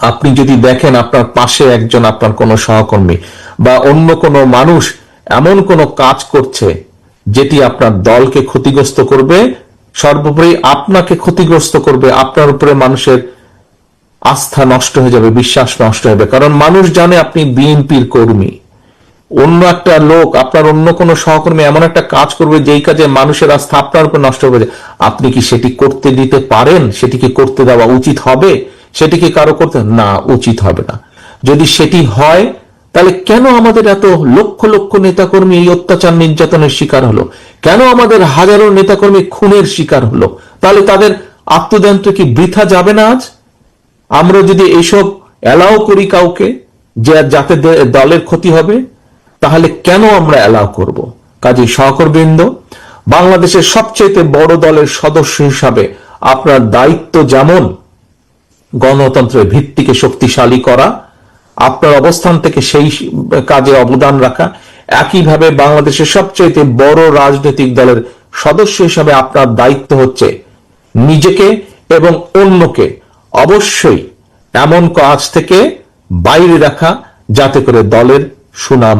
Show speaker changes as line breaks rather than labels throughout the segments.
আপনি যদি দেখেন আপনার পাশে একজন আপনার কোনো সহকর্মী বা অন্য কোনো মানুষ এমন কোনো কাজ করছে যেটি আপনার দলকে ক্ষতিগ্রস্ত করবে, সর্বোপরি আপনাকে ক্ষতিগ্রস্ত করবে, আপনার উপরে মানুষের আস্থা নষ্ট হয়ে যাবে, বিশ্বাস নষ্ট হবে। কারণ মানুষ জানে আপনি বিএনপির কর্মী। অন্য একটা লোক, আপনার অন্য কোনো সহকর্মী এমন একটা কাজ করবে যেই কাজে মানুষের আস্থা আপনার উপর নষ্ট হবে আপনি কি সেটি করতে দিতে পারেন? সেটিকে করতে দেওয়া উচিত হবে? সেটিকে কারও করতে? না, উচিত হবে না। যদি সেটি হয়, তাহলে কেন আমাদের এত লক্ষ লক্ষ নেতাকর্মী এই অত্যাচার নির্যাতনের শিকার হলো? কেন আমাদের হাজারো নেতাকর্মী খুনের শিকার হলো? তাহলে তাদের আত্মদন্ত কি বৃথা যাবে না আজ? আমরা যদি এইসব অ্যালাউ করি কাউকে যে যাতে দলের ক্ষতি হবে, তাহলে কেন আমরা অ্যালাউ করব? কাজী সহকর্মবৃন্দ বাংলাদেশের সবচেয়ে বড় দলের সদস্য হিসাবে আপনার দায়িত্ব যেমন গণতন্ত্রের ভিত্তিকে শক্তিশালী করা, আপনার অবস্থান থেকে সেই কাজে অবদান রাখা, একইভাবে বাংলাদেশের সবচেয়ে বড় রাজনৈতিক দলের সদস্য হিসাবে আপনার দায়িত্ব হচ্ছে নিজেকে এবং অন্যকে অবশ্যই এমন কাজ থেকে বাইরে রাখা যাতে করে দলের সুনাম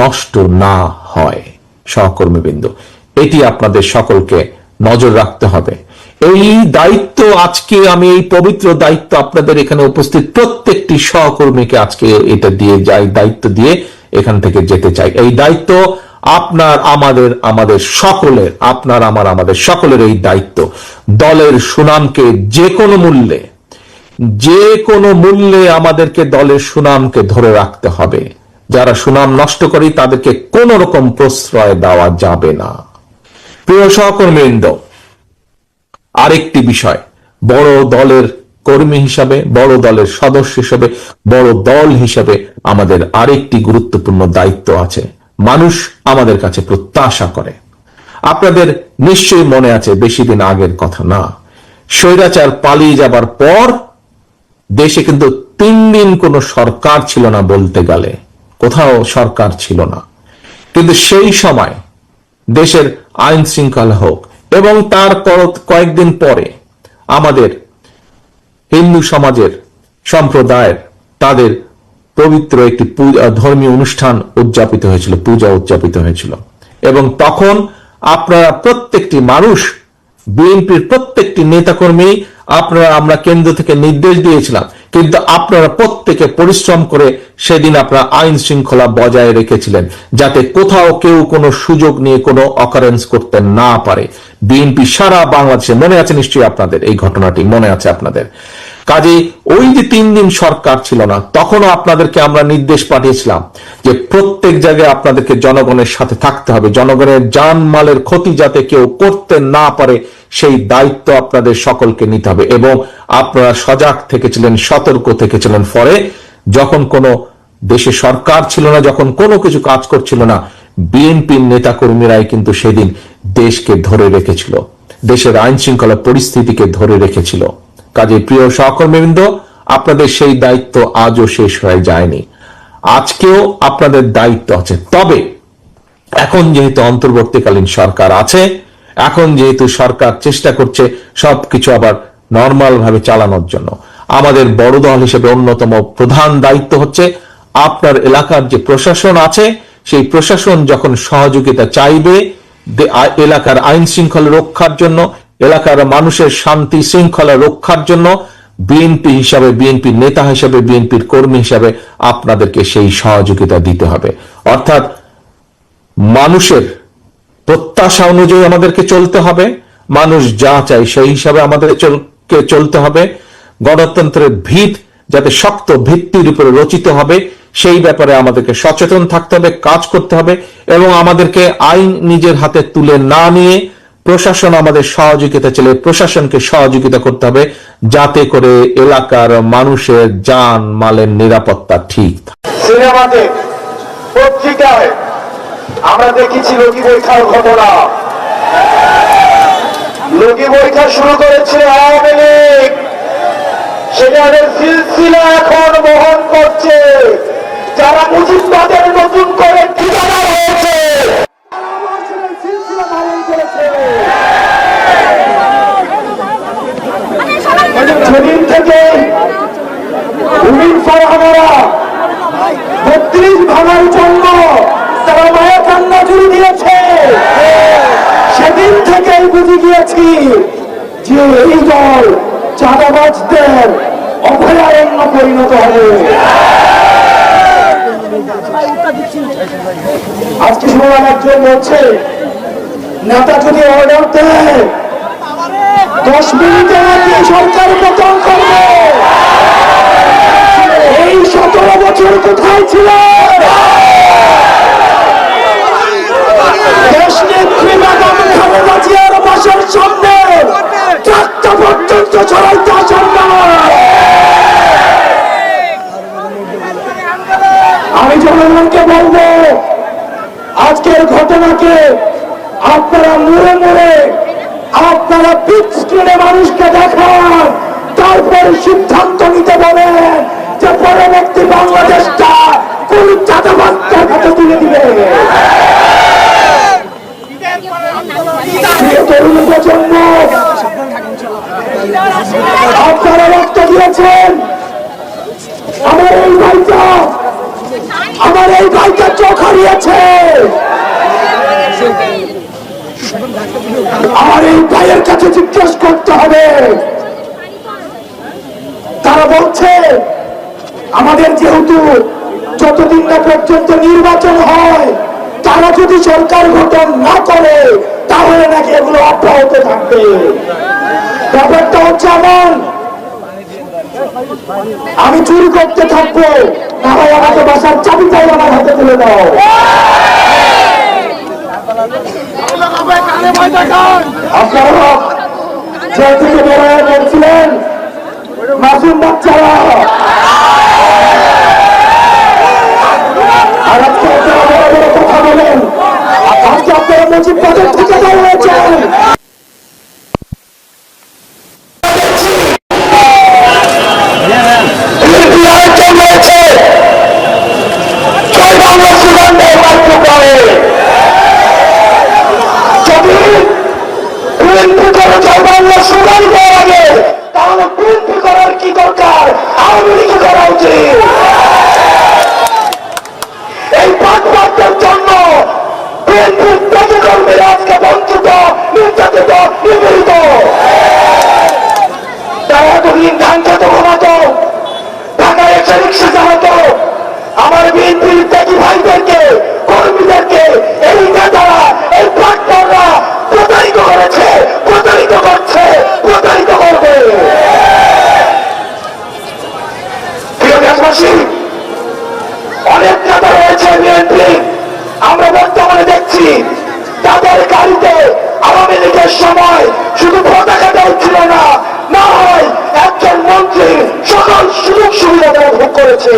নষ্ট না হয়। সহকর্মীবৃন্দ, এটি আপনাদের সকলকে নজর রাখতে হবে। এই দায়িত্ব আজকে আমি, এই পবিত্র দায়িত্ব আপনাদের এখানে উপস্থিত প্রত্যেকটি সহকর্মীকে আজকে এটা দিয়ে যাই, দায়িত্ব দিয়ে এখান থেকে যেতে চাই। এই দায়িত্ব আপনার, আমাদের আমাদের সকলের, আপনার, আমার, আমাদের সকলের এই দায়িত্ব। দলের সুনামকে যে কোনো মূল্যে, যে কোনো মূল্যে আমাদেরকে দলের সুনামকে ধরে রাখতে হবে। যারা সুনাম নষ্ট করে, তাদেরকে কোন রকম প্রশ্রয় দেওয়া যাবে না। প্রিয় সহকর্মীবৃন্দ আরেকটি বিষয়, বড় দলের কর্মী হিসাবে, বড় দলের সদস্য হিসাবে, বড় দল হিসাবে আমাদের আরেকটি গুরুত্বপূর্ণ দায়িত্ব আছে। মানুষ আমাদের কাছে প্রত্যাশা করে। আপনাদের নিশ্চয়ই মনে আছে বেশি দিন আগের কথা না। স্বৈরাচার পালিয়ে যাবার পর দেশে কিন্তু তিন দিন কোনো সরকার ছিল না বলতে গেলে। কোথাও সরকার ছিল না। কিন্তু সেই সময় দেশের আইন শৃঙ্খলা হোক এবং তার কয়েকদিন পরে আমাদের হিন্দু সমাজের সম্প্রদায়ের তাদের পবিত্র একটি ধর্মীয় অনুষ্ঠান উদযাপিত হয়েছিল, পূজা উদযাপিত হয়েছিল। এবং তখন আপনারা প্রত্যেকটি মানুষ, বিএনপির প্রত্যেকটি নেতাকর্মী, আপনারা, আমরা কেন্দ্র থেকে নির্দেশ দিয়েছিলাম কিন্তু আপনারা প্রত্যেকে পরিশ্রম করে সেদিন আপনারা আইন শৃঙ্খলা বজায় রেখেছিলেন, যাতে কোথাও কেউ কোনো সুযোগ নিয়ে কোনো অকারেন্স করতে না পারে। বিএনপি সারা বাংলাদেশে, মনে আছে নিশ্চয়ই আপনাদের, এই ঘটনাটি মনে আছে আপনাদের। কাজে ওই যে তিন দিন সরকার ছিল না, তখনও আপনাদেরকে আমরা নির্দেশ পাঠিয়েছিলাম যে প্রত্যেক জায়গায় আপনাদেরকে জনগণের সাথে থাকতে হবে। জনগণের জানমালের ক্ষতি যাতে কেউ করতে না পারে, সেই দায়িত্ব আপনাদের সকলকে নিতে হবে। এবং আপনারা সজাগ থেকেছিলেন, সতর্ক থেকেছিলেন। ফলে যখন কোনো দেশে সরকার ছিল না, যখন কোনো কিছু কাজ করছিল না, বিএনপির নেতাকর্মীরাই কিন্তু সেদিন দেশকে ধরে রেখেছিল। দেশের আইন শৃঙ্খলা পরিস্থিতিকে ধরে রেখেছিল। কাজে প্রিয় সহকর্মীবৃন্দ, আপনাদের সেই দায়িত্ব আজও শেষ হয়ে যায়নি। আজকেও আপনাদের দায়িত্ব আছে। তবে এখন যেহেতু অন্তর্বর্তীকালীন সরকার আছে, এখন যেহেতু সরকার চেষ্টা করছে সবকিছু আবার নর্মাল ভাবে চালানোর জন্য। আমাদের বড় দল হিসেবে অন্যতম প্রধান দায়িত্ব হচ্ছে আপনার এলাকার যে প্রশাসন আছে, সেই প্রশাসন যখন সহযোগিতা চাইবে এলাকার আইন শৃঙ্খলা রক্ষার জন্য এলাকার মানুষের শান্তি শৃঙ্খলা রক্ষার জন্য বিএনপি হিসাবে বিএনপির নেতা হিসাবে, বিএনপির কর্মী হিসাবে আপনাদেরকে সেই সহযোগিতা দিতে হবে। অর্থাৎ মানুষের প্রত্যাশা অনুযায়ী আমাদেরকে চলতে হবে। মানুষ যা চাই সেই হিসাবে আমাদের চলতে হবে। গণতন্ত্রের ভিত যাতে শক্ত ভিত্তির উপরে রচিত হবে, সেই ব্যাপারে আমাদেরকে সচেতন থাকতে হবে, কাজ করতে হবে এবং আমাদেরকে আইন নিজের হাতে তুলে না নিয়ে প্রশাসন আমাদের সহযোগিতা চলে প্রশাসনকে সহযোগিতা করতে হবে যাতে করে এলাকার মানুষের যান মালের নিরাপত্তা ঠিক
সিনেমাতে, পত্রিকায় আমরা দেখেছি রোগী পরীক্ষার ঘটনা। রোগী পরীক্ষা শুরু করেছে আওয়ামী লীগ। সেখানে সিলসিলা এখন বহন করছে। যারা মুজিববাদের নতুন করে ঠিকানা হয়েছে সিলসিলা পালন করেছে সেদিন থেকে বোনেরা বত্রিশ ভাঙার জন্য তারা মায়া কান্না জুড়ে দিয়েছে সেদিন থেকেই গিয়েছি যে এই দল চাঁদাবাজদের অভয়ারণ্য পরিণত হবে। আজকে শুনলাম একজন বলছে নেতা যদি অর্ডার দেয়, দশ মিনিটে নাকি সরকার পতন করবে। এই সতেরো বছর কোথায় ছিল? দেশ নেত্রী জিয়ার বাসার সামনে ট্রাকটা পর্যন্ত ছড়াইতে আসেন না আমি জনগণকে বলব, আজকের ঘটনাকে আপনারা মুড়ে মুড়ে, আপনারা পিক স্ক্রিনে মানুষকে দেখান, তারপর সিদ্ধান্ত নিতে বলেন যে পরবর্তী বাংলাদেশটা কোন চাঁদাবাজটার হাতে তুলে দিবে। আমার এই ভাইটা চোখ হারিয়েছে। আমার এই ভাইয়ের কাছে জিজ্ঞেস করতে হবে। তারা বলছে, আমাদের যেহেতু যতদিন না পর্যন্ত নির্বাচন হয়, তারা যদি সরকার গঠন না করে তাহলে নাকি এগুলো অব্যাহত থাকবে। ব্যাপারটা হচ্ছে এমন, আমি চুরি করতে থাকব হয় আমাকে বাসার চাবিটাই আমার হাতে তুলে দাও। আপনারা জেল থেকে বেরোয় বলছিলেন মাসুম বাচ্চারা আর আজকে আপনারা বড় বড় কথা বলেন আজকে আপনারা মুজিব বাজার থেকে বের হয়েছেন নির্বাচন হয়েছে জয় বাংলা স্লোগান দেয় মাত্র পরে যদি বিএনপি করে জয় বাংলা স্লোগান দেওয়া আগে তাহলে বিএনপি করার কি দরকার আওয়ামী লীগ করা উচিত এই পাটপাটদের জন্য বিএনপির প্রতি কর্মীরা আজকে বঞ্চিত, নির্যাতিত, নিপীড়িত। তারা এতদিন ধান খেতে ঘুমাতো ঢাকায় আমার বিএনপির ত্যাগী ভাইদেরকে, কর্মীদেরকে, এই নেতারা, এই পাশাপাশি অনেক নেতা রয়েছে বিএনপি। আমরা বর্তমানে দেখছি তাদের গাড়িতে আওয়ামী লীগের সময় শুধু পতাকা দেওয়া ছিল না না হয় একজন মন্ত্রী সকল সুযোগ সুবিধা ভোগ করেছে।